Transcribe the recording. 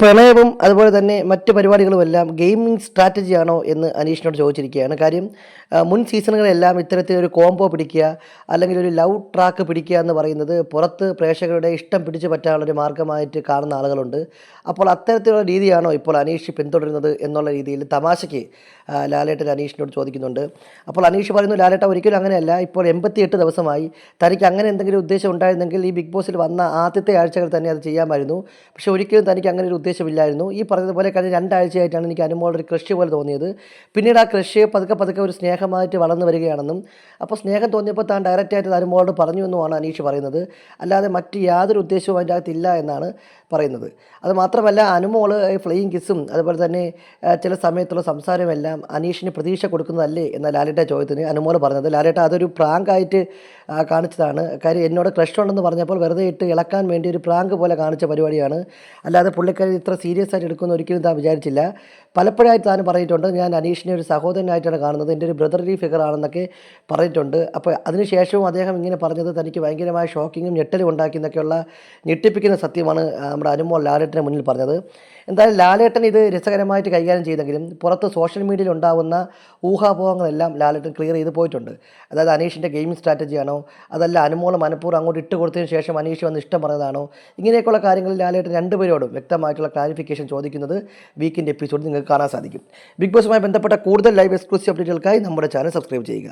പ്രണയവും അതുപോലെ തന്നെ മറ്റ് പരിപാടികളുമെല്ലാം ഗെയിമിംഗ് സ്ട്രാറ്റജിയാണോ എന്ന് അനീഷിനോട് ചോദിച്ചിരിക്കുകയാണ്. കാര്യം മുൻ സീസണുകളെല്ലാം ഇത്തരത്തിലൊരു കോംബോ പിടിക്കുക അല്ലെങ്കിൽ ഒരു ലവ് ട്രാക്ക് പിടിക്കുക എന്ന് പറയുന്നത് പുറത്ത് പ്രേക്ഷകരുടെ ഇഷ്ടം പിടിച്ചു പറ്റാനുള്ളൊരു മാർഗമായിട്ട് കാണുന്ന ആളുകളുണ്ട്. അപ്പോൾ അത്തരത്തിലുള്ള രീതിയാണോ ഇപ്പോൾ അനീഷ് പിന്തുടരുന്നത് എന്നുള്ള രീതിയിൽ തമാശയ്ക്ക് ലാലേട്ടൻ അനീഷിനോട് ചോദിക്കുന്നുണ്ട്. അപ്പോൾ അനീഷ് പറയുന്നു ലാലേട്ട ഒരിക്കലും അങ്ങനെയല്ല. ഇപ്പോൾ എൺപത്തിയെട്ട് ദിവസമായി. തനിക്ക് അങ്ങനെ എന്തെങ്കിലും ഉദ്ദേശം ഉണ്ടായിരുന്നെങ്കിൽ ഈ ബിഗ് ബോസിൽ വന്ന ആദ്യത്തെ ആഴ്ചകൾ തന്നെ അത് ചെയ്യാമായിരുന്നു. പക്ഷേ ഒരിക്കലും തനിക്ക് അങ്ങനെ ഒരു ഉദ്ദേശമില്ലായിരുന്നു. ഈ പറഞ്ഞതുപോലെ കഴിഞ്ഞ രണ്ടാഴ്ചയായിട്ടാണ് എനിക്ക് അനുമോളുടെ ഒരു ക്രഷ് പോലെ തോന്നിയത്. പിന്നീട് ആ ക്രഷ് പതുക്കെ പതുക്കെ ഒരു സ്നേഹമായിട്ട് വളർന്നു വരികയാണെന്നും അപ്പോൾ സ്നേഹം തോന്നിയപ്പോൾ താൻ ഡയറക്റ്റായിട്ട് അനുമോളോട് പറഞ്ഞു എന്നുമാണ് അനീഷ് പറയുന്നത്. അല്ലാതെ മറ്റ് യാതൊരു ഉദ്ദേശവും അതിന്റെ അകത്തില്ല എന്നാണ് പറയുന്നത്. അത് മാത്രമല്ല അനുമോൾ ഫ്ലൈയിങ് കിസ്സും അതുപോലെ തന്നെ ചില സമയത്തുള്ള സംസാരമെല്ലാം അനീഷിന് പ്രതീക്ഷ കൊടുക്കുന്നതല്ലേ എന്ന ലാലേട്ട ചോദ്യത്തിന് അനുമോൾ പറഞ്ഞത്. ലാലേട്ട അതൊരു പ്രാങ്കായിട്ട് കാണിച്ചതാണ്. കാര്യം എന്നോട് ക്രഷ് ഉണ്ടെന്ന് പറഞ്ഞപ്പോൾ വെറുതെ ഇട്ട് ഇളക്കാൻ വേണ്ടി ഒരു പ്രാങ്ക് പോലെ കാണിച്ച പരിപാടിയാണ്. അല്ലാതെ പുള്ളിക്കാരി ഇത്ര സീരിയസ് ആയിട്ട് എടുക്കുമെന്ന് ഒരിക്കലും താൻ വിചാരിച്ചില്ല. പലപ്പോഴായിട്ട് താൻ പറഞ്ഞിട്ടുണ്ട് ഞാൻ അനീഷിനെ ഒരു സഹോദരനായിട്ടാണ് കാണുന്നത് എന്റെ ഒരു ബ്രദർലി ഫിഗർ ആണെന്നൊക്കെ പറഞ്ഞിട്ടുണ്ട്. അപ്പോൾ അതിനുശേഷവും അദ്ദേഹം ഇങ്ങനെ പറഞ്ഞത് തനിക്ക് ഭയങ്കരമായ ഷോക്കിങ്ങും ഞെട്ടലും ഉണ്ടാക്കി എന്നൊക്കെയുള്ള ഞെട്ടിപ്പിക്കുന്ന സത്യമാണ് നമ്മുടെ അനുമോൾ ലാലേട്ടന് മുന്നിൽ പറഞ്ഞത്. എന്തായാലും ലാലേട്ടൻ ഇത് രസകരമായിട്ട് കൈകാര്യം ചെയ്തെങ്കിലും പുറത്ത് സോഷ്യൽ മീഡിയയിൽ ഉണ്ടാകുന്ന ഊഹാപോഹങ്ങളെല്ലാം ലാലേട്ടൻ ക്ലിയർ ചെയ്ത് പോയിട്ടുണ്ട്. അതായത് അനീഷിന്റെ ഗെയിമിംഗ് സ്ട്രാറ്റജിയാണോ അതല്ല അനുമോളം മനഃപൂർവം അങ്ങോട്ട് ഇട്ട് കൊടുത്തതിന് ശേഷം അനീഷ് വന്ന് ഇഷ്ടം പറഞ്ഞതാണോ ഇങ്ങനെയൊക്കെയുള്ള കാര്യങ്ങളിൽ ലാലേട്ടൻ രണ്ടുപേരോടും വ്യക്തമായിട്ടുള്ള ക്ലാരിഫിക്കേഷൻ ചോദിക്കുന്നത് വീക്കിന്റെ എപ്പിസോഡ് നിങ്ങൾക്ക് കാണാൻ സാധിക്കും. ബിഗ് ബോസുമായി ബന്ധപ്പെട്ട കൂടുതൽ ലൈവ് എക്സ്ക്ലൂസീവ് അപ്ഡേറ്റുകൾക്കായി നമ്മുടെ ചാനൽ സബ്സ്ക്രൈബ് ചെയ്യുക.